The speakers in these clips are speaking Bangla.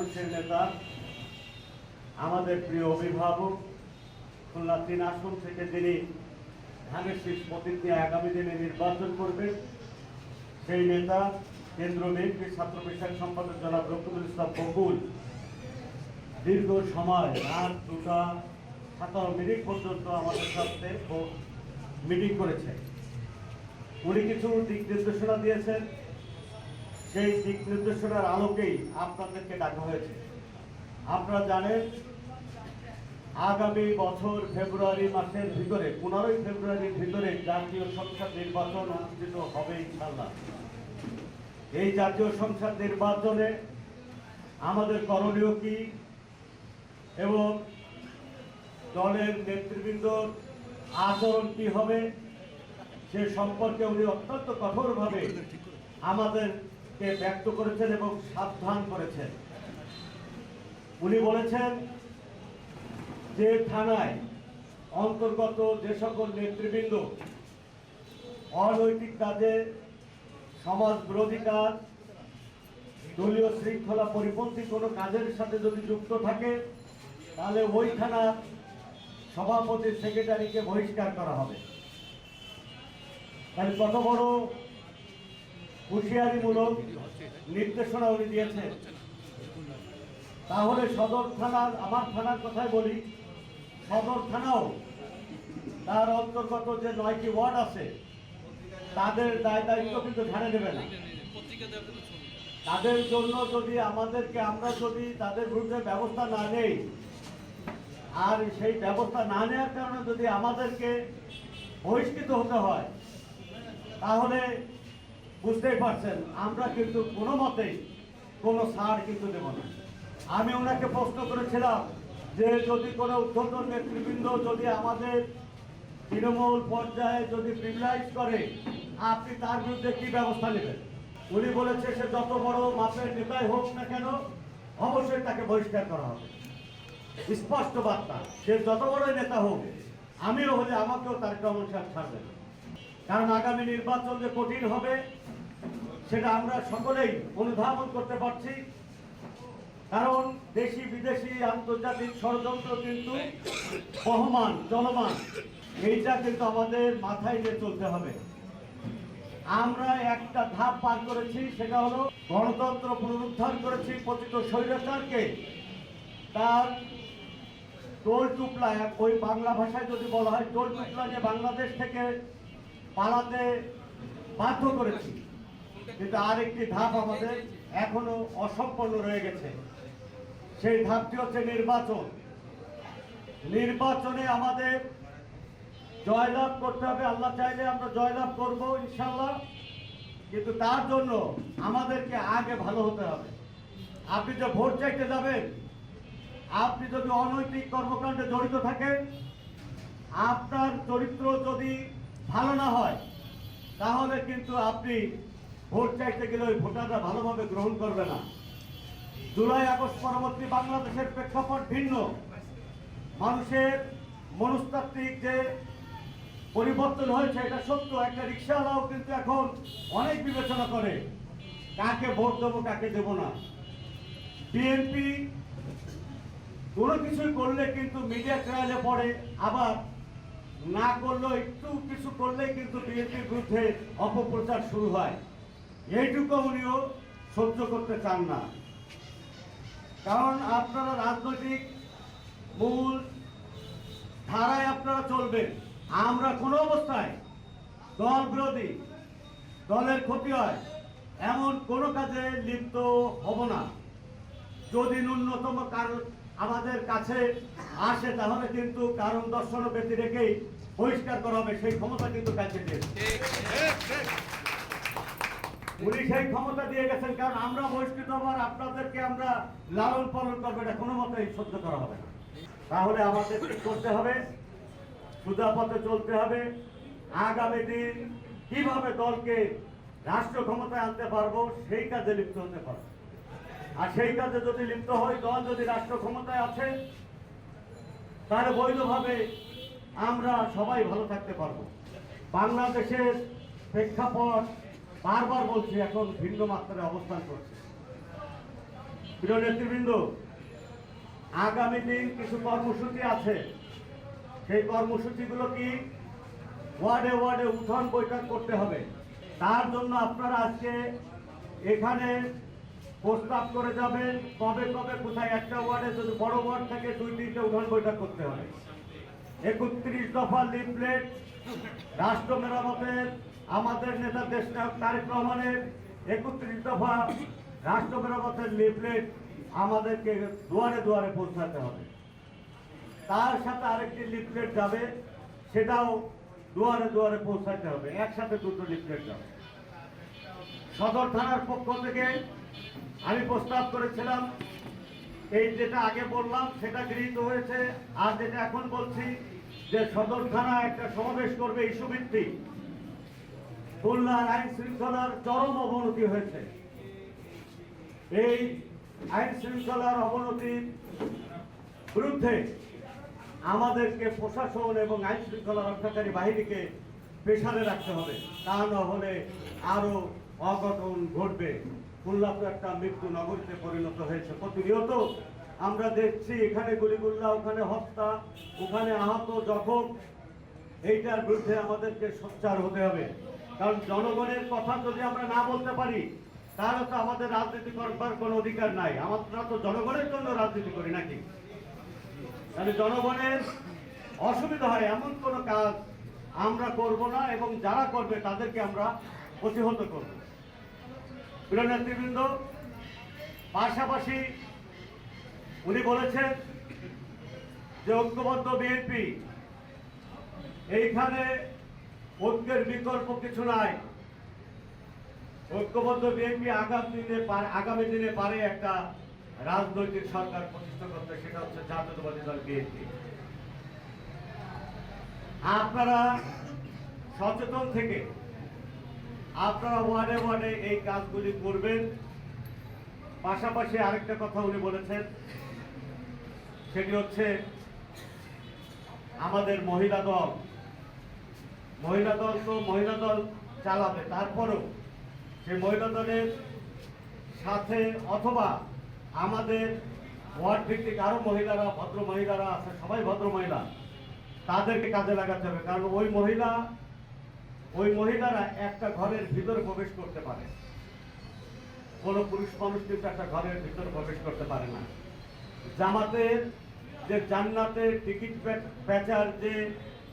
মানুষের নেতা, আমাদের প্রিয় অভিভাবক খুলনা তিন আসন থেকে তিনি ধানের শীষ প্রতীক নিয়ে আগামী দিনে নির্বাচন করবেন, সেই নেতা কেন্দ্র বিএনপি ছাত্র বিষয়ক সম্পাদক জনাব রকিবুল ইসলাম বকুল। দীর্ঘ সময় রাত দুটা সাতান্ন মিনিট পর্যন্ত আমাদের সাথে মিটিং করেছে উনি কিছু দিক নির্দেশনা দিয়েছেন। সেই দিক নির্দেশনার আলোকেই আপনাদেরকে ডাকা হয়েছে। আপনারা জানেন, আগামী বছর ফেব্রুয়ারি মাসের ভিতরে, পনেরোই ফেব্রুয়ারির ভিতরে জাতীয় সংসদ নির্বাচন অনুষ্ঠিত হবে ইনশাল্লাহ এই জাতীয় সংসদ নির্বাচনে আমাদের করণীয় কি এবং দলের নেতৃবৃন্দর আচরণ কি হবে সে সম্পর্কে উনি অত্যন্ত কঠোরভাবে আমাদেরকে ব্যক্ত করেছেন এবং সাবধান করেছেন? উনি বলেছেন যে থানায় অন্তর্গত যে সকল নেতৃবৃন্দ অনৈতিক কাজে সমাজ বিরোধী কাজ, দলীয় শৃঙ্খলা পরিপন্থী কোনো কাজের সাথে যদি যুক্ত থাকে, তাহলে ওই থানার সভাপতি সেক্রেটারিকে বহিষ্কার করা হবে। তাহলে কত বড় হুঁশিয়ারিমূলক নির্দেশনা উনি দিয়েছেন। তাহলে সদর থানার, আমার থানার কথাই বলি, সদর থানাও তার অন্তর্গত যে নয়টি ওয়ার্ড আছে, তাদের দায় দায়িত্ব কিন্তু ধ্যানে দেবে না। তাদের জন্য যদি আমাদেরকে, আমরা যদি তাদের বিরুদ্ধে ব্যবস্থা না নেই, আর সেই ব্যবস্থা না নেওয়ার কারণে যদি আমাদেরকে বহিষ্কৃত হতে হয়, তাহলে বুঝতেই পারছেন, আমরা কিন্তু কোনো মতেই কোনো সার কিন্তু দেব না। আমি ওনাকে প্রশ্ন করেছিলাম যে যদি কোনো উদ্ধতন নেতৃবৃন্দ যদি আমাদের তৃণমূল পর্যায়ে যদি প্রিভিলাইজ করে, আপনি তার বিরুদ্ধে কি ব্যবস্থা নেবেন? উনি বলেছে সে যত বড় মাপের নেতাই হোক না কেন, অবশ্যই তাকে বহিষ্কার করা হবে। স্পষ্ট বার্তা, সে যত বড়ই নেতা হোক, আমিও হলে আমাকেও তার রহমান সাহেব ছাড়বে কারণ আগামী নির্বাচন যে কঠিন হবে সেটা আমরা সকলেই অনুধাবন করতে পারছি। কারণ দেশি বিদেশি আন্তর্জাতিক ষড়যন্ত্র কিন্তু বহমান, চলমান। এইটা কিন্তু আমাদের মাথায় নিয়ে চলতে হবে। আমরা একটা ধাপ পার করেছি, সেটা হলো গণতন্ত্র পুনরুদ্ধার করেছি, পতিত স্বৈরাচারকে। তার টোল টুকলা ওই বাংলা ভাষায় যদি বলা হয়, টোল টুকলা যে বাংলাদেশ থেকে পালাতে বাধ্য করেছি। কিন্তু আরেকটি ধাপ আমাদের এখনও অসম্পন্ন রয়ে গেছে। সেই ধাপটি হচ্ছে নির্বাচন। নির্বাচনে আমাদের জয়লাভ করতে হবে। আল্লাহ চাইলে আমরা জয়লাভ করব ইনশাল্লাহ কিন্তু তার জন্য আমাদেরকে আগে ভালো হতে হবে। আপনি যে ভোট চাইতে যাবেন, আপনি যদি অনৈতিক কর্মকাণ্ডে জড়িত থাকেন, আপনার চরিত্র যদি ভালো না হয়, তাহলে কিন্তু আপনি ভোট চাইতে গেলে ওই ভোটাররা ভালোভাবে গ্রহণ করবে না। জুলাই আগস্ট পরবর্তী বাংলাদেশের প্রেক্ষাপট ভিন্ন। মানুষের মনস্তাত্ত্বিক যে পরিবর্তন হয়েছে, এটা সত্য। একটা রিক্সাওয়ালাও কিন্তু এখন অনেক বিবেচনা করে, কাকে ভোট দেবো, কাকে দেব না। বিএনপি কোনো কিছুই করলে কিন্তু মিডিয়া ট্রায়ালে পড়ে, আবার না করলেও একটু কিছু করলেই কিন্তু বিএনপির বিরুদ্ধে অপপ্রচার শুরু হয়। এইটুকু উনিও সহ্য করতে চান না। কারণ আপনারা রাজনৈতিক মূল ধারায় আপনারা চলবেন। আমরা কোনো অবস্থায় দল বিরোধী, দলের ক্ষতি হয়, এমন কোনো কাজে লিপ্ত হব না। যদি ন্যূনতম কারণ আমাদের কাছে আসে, তাহলে কিন্তু কারণ দর্শন ব্যক্তি রেখেই বহিষ্কার করা হবে। সেই ক্ষমতা কিন্তু কাছে দিয়েছে উনি সেই ক্ষমতা দিয়ে গেছেন, কারণ আমরা বহিষ্কৃত হবার আপনাদেরকে আমরা লালন পালন করব, এটা কোনো মতেই সহ্য করা হবে না। তাহলে আমাদের কি করতে হবে? সুদা পথে চলতে হবে। আগামী দিন কীভাবে দলকে রাষ্ট্র ক্ষমতায় আনতে পারব, সেই কাজে লিপ্ত হতে পারব। আর সেই কাজে যদি লিপ্ত হয়, দল যদি রাষ্ট্র ক্ষমতায় আছে, তাহলে বৈধভাবে আমরা সবাই ভালো থাকতে পারব। বাংলাদেশের প্রেক্ষাপট বারবার বলছি, এখন ভিন্ন মাত্রায় অবস্থান করছে। প্রিয় নেতৃবৃন্দ, আগামী দিন কিছু কর্মসূচি আছে। সেই কর্মসূচিগুলো কি ওয়ার্ডে ওয়ার্ডে উঠান বৈঠক করতে হবে। তার জন্য আপনারা আজকে এখানে প্রস্তাব করে যাবেন, কবে কবে, কোথায় একটা ওয়ার্ডে যদি বড় ওয়ার্ড থেকে দুই তিনটে উঠান বৈঠক করতে হবে একত্রিশ দফা লিফলেট, রাষ্ট্র মেরামতের আমাদের নেতা দেশ নায়ক তারেক রহমানের একত্রিশ দফা রাষ্ট্র মেরামতের লিফলেট আমাদেরকে দুয়ারে দুয়ারে পৌঁছাতে হবে। তার সাথে আরেকটি লিফলেট যাবে, সেটাও দুয়ারে দুয়ারে পৌঁছাতে হবে। একসাথে দুটো লিফলেট যাবে। সদর থানার পক্ষ থেকে আমি প্রস্তাব করেছিলাম, এই যেটা আগে বললাম, সেটা গৃহীত হয়েছে। আর যেটা এখন বলছি যে সদর থানা একটা সমাবেশ করবে ইস্যু ভিত্তিক খুলনার আইন শৃঙ্খলার চরম অবনতি হয়েছে। এই আইন শৃঙ্খলার অবনতির বিরুদ্ধে আমাদেরকে প্রশাসন এবং আইন শৃঙ্খলা রক্ষাকারী বাহিনীকে পেশারে রাখতে হবে। তা না হলে আরও অঘটন ঘটবে। খুলনা তো একটা মৃত্যু নগরীতে পরিণত হয়েছে প্রতিনিয়ত। আমরা দেখছি এখানে গুলিগুল্লা, ওখানে হত্যা, ওখানে আহত জখম। এইটার বিরুদ্ধে আমাদেরকে সোচ্চার হতে হবে। কারণ জনগণের কথা যদি আমরা না বলতে পারি, তাহলে তো আমাদের রাজনীতি করবার কোনো অধিকার নাই। আমরা তো জনগণের জন্য রাজনীতি করি নাকি? তাহলে জনগণের অসুবিধা হয়, এমন কোনো কাজ আমরা করব না এবং যারা করবে তাদেরকে আমরা প্রতিহত করব। প্রিয় নেতৃবৃন্দ, পাশাপাশি উনি বলেছেন যে ঐক্যবদ্ধ বিএনপি, এইখানে ঐক্যের বিকল্প কিছু নাই। ঐক্যবদ্ধ বিএনপি আগামী দিনে আগামী দিনে পারে একটা রাজনৈতিক সরকার প্রতিষ্ঠা করতে, সেটা হচ্ছে জাতীয়তাবাদী দল বিএনপি। আপনারা সচেতন থেকে আপনারা ওয়ার্ডে ওয়ার্ডে এই কাজগুলি করবেন। পাশাপাশি আরেকটা কথা উনি বলেছেন, সেটি হচ্ছে আমাদের মহিলা দল মহিলা দল তো মহিলা দল চালাবে, তারপরেও সেই মহিলা দলের সাথে অথবা আমাদের ওয়ার্ড ভিত্তিক আরও মহিলারা, ভদ্র মহিলারা আছে, সবাই ভদ্র মহিলা, তাদেরকে কাজে লাগাতে হবে, কারণ ওই মহিলা, ওই মহিলারা একটা ঘরের ভিতরে প্রবেশ করতে পারে। কোনো পুরুষ মানুষ কিন্তু একটা ঘরের ভিতরে প্রবেশ করতে পারে না। জামাতের যে জান্নাতের টিকিট বেচার যে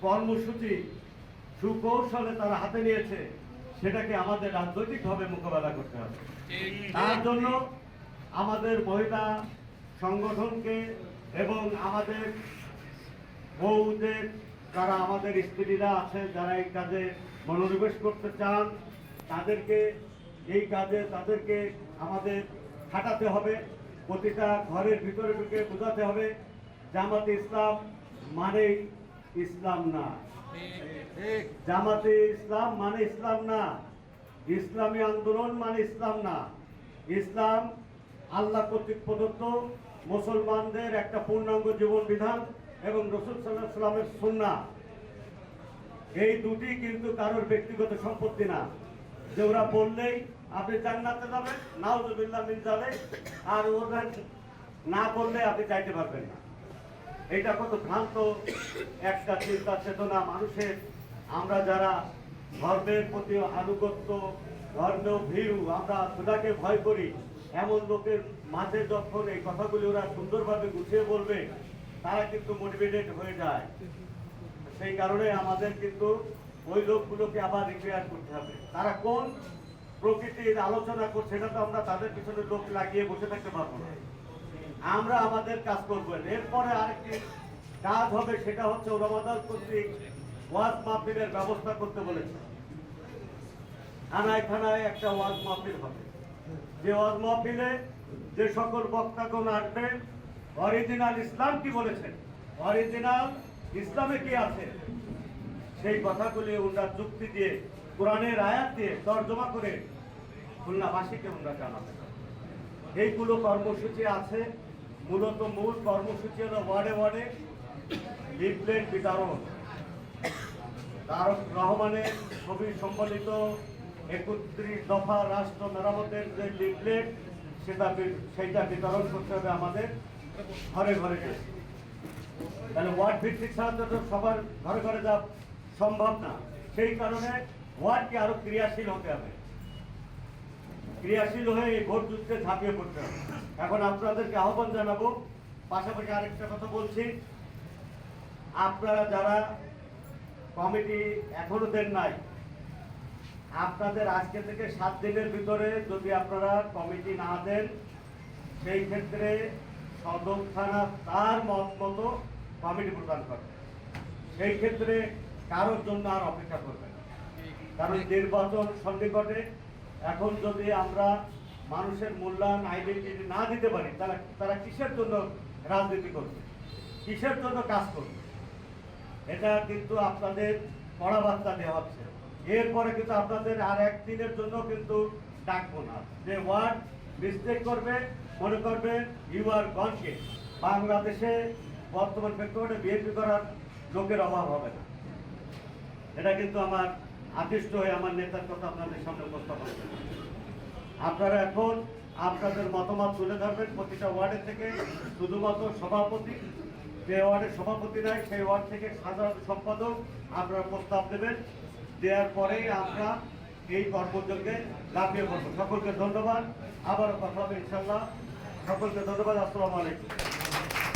কর্মসূচি সুকৌশলে তারা হাতে নিয়েছে, সেটাকে আমাদের রাজনৈতিকভাবে মোকাবেলা করতে হবে। তার জন্য আমাদের মহিলা সংগঠনকে এবং আমাদের বউদের যারা আমাদের স্ত্রীরা আছে, যারা এই কাজে মনোনিবেশ করতে চান, তাদেরকে এই কাজে তাদেরকে আমাদের খাটাতে হবে, প্রতিটা ঘরের ভিতরে ঢুকে বোঝাতে হবে, জামাতে ইসলাম মানেই ইসলাম না। জামাতে ইসলাম মানে ইসলাম না। ইসলামী আন্দোলন মানে ইসলাম না। ইসলাম আল্লাহ কর্তৃক প্রদত্ত মুসলমানদের একটা পূর্ণাঙ্গ জীবন বিধান এবং রসুল সাল্লাহ সাল্লামের সুন্না এই দুটি কিন্তু কারোর ব্যক্তিগত সম্পত্তি না। যে ওরা বললেই আপনি জান্নাতে যাবেন, নাউজুবিল্লাহ মিন যাবে আর ওরা না বললে আপনি চাইতে পারবেন না। এটা কত ভ্রান্ত। একটা চিন্তা চেতনা মানুষের। আমরা যারা ধর্মের প্রতি আনুগত্য, ধর্মেও ভীরু, আমরা খোদাকে ভয় করি, এমন লোকের মাঝে যখন এই কথাগুলি ওরা সুন্দরভাবে গুছিয়ে বলবে, তারা কিন্তু মোটিভেটেড হয়ে যায়। সেই কারণে আমাদের কিন্তু ওই লোকগুলোকে আবার রিপেয়ার করতে হবে। তারা কোন প্রকৃতির আলোচনা করছে, সেটা তো আমরা তাদের পিছনে লোক লাগিয়ে বসে থাকতে পারব না। আমরা আমাদের কাজ করব। এরপরে আরেকটি কাজ হবে, সেটা হচ্ছে ওলামাদার কর্তৃক ওয়াজ মাহফিলের ব্যবস্থা করতে বলেছে। থানায় থানায় একটা ওয়াজ মাহফিল হবে। যে ওয়াজ মাহফিলে যে সকল বক্তাগণ আসবে, অরিজিনাল ইসলাম কি বলেছেন? অরিজিনাল ইসলামে কি আছে? সেই কথাগুলি ওনারা যুক্তি দিয়ে কোরআনের আয়াত দিয়ে তর্জমা করে খুলনাবাসীকে ওনারা জানাবেন এইগুলো কর্মসূচি আছে মূলত মূল কর্মসূচি হলো ওয়ার্ডে ওয়ার্ডে লিফলেট বিতরণ। তারক রহমানের ছবি সম্বলিত একত্রিশ দফা রাষ্ট্র মেরামতের যে লিফলেট, সেটা সেইটা বিতরণ করতে হবে আমাদের ঘরে ঘরে তাহলে ওয়ার্ড ভিত্তিক ছাড়া তো সবার ঘরে ঘরে যাওয়া সম্ভব না। সেই কারণে ওয়ার্ডকে আরও ক্রিয়াশীল হতে হবে। ক্রিয়াশীল হয়ে এই ভোট যুদ্ধে ঝাঁপিয়ে পড়তে হবে। এখন আপনাদেরকে আহ্বান জানাব পাশাপাশি আরেকটা কথা বলছি আপনারা যারা কমিটি এখনও দেন নাই আপনাদের আজকে থেকে সাত দিনের ভিতরে যদি আপনারা কমিটি না দেন সেই ক্ষেত্রে সদর থানা তার মত মতো কমিটি প্রদান করবে সেই ক্ষেত্রে কারোর জন্য আর অপেক্ষা করবে না। কারণ নির্বাচন সন্নিকটে এখন যদি আমরা মানুষের মূল্যায়ন আইডেন্টিটি না দিতে পারি, তারা তারা কিসের জন্য রাজনীতি করবে? কিসের জন্য কাজ করবে? এটা কিন্তু আপনাদের কড়া বার্তা দেওয়া হচ্ছে। এরপরে কিন্তু আপনাদের আর একদিনের জন্য কিন্তু ডাকবো না। যে ওয়ার্ড মিস্টেক করবে, মনে করবে ইউ আর গনকে বাংলাদেশে বর্তমান প্রেক্ষাপটে বিএনপি করার লোকের অভাব হবে না। এটা কিন্তু আমার আদিষ্ট হয়ে আমার নেতার কথা আপনাদের সামনে উপস্থাপন করি। আপনারা এখন আপনাদের মতামত তুলে ধরবেন প্রতিটা ওয়ার্ডের থেকে। শুধুমাত্র সভাপতি, যে ওয়ার্ডের সভাপতি নাই, সেই ওয়ার্ড থেকে সাধারণ সম্পাদক আপনারা প্রস্তাব দেবেন। দেওয়ার পরেই আমরা এই কর্মযোগ্যে লাভিয়ে পড়ব। সকলকে ধন্যবাদ। আবারও কথা হবে ইনশাল্লাহ সকলকে ধন্যবাদ। আসসালামু আলাইকুম।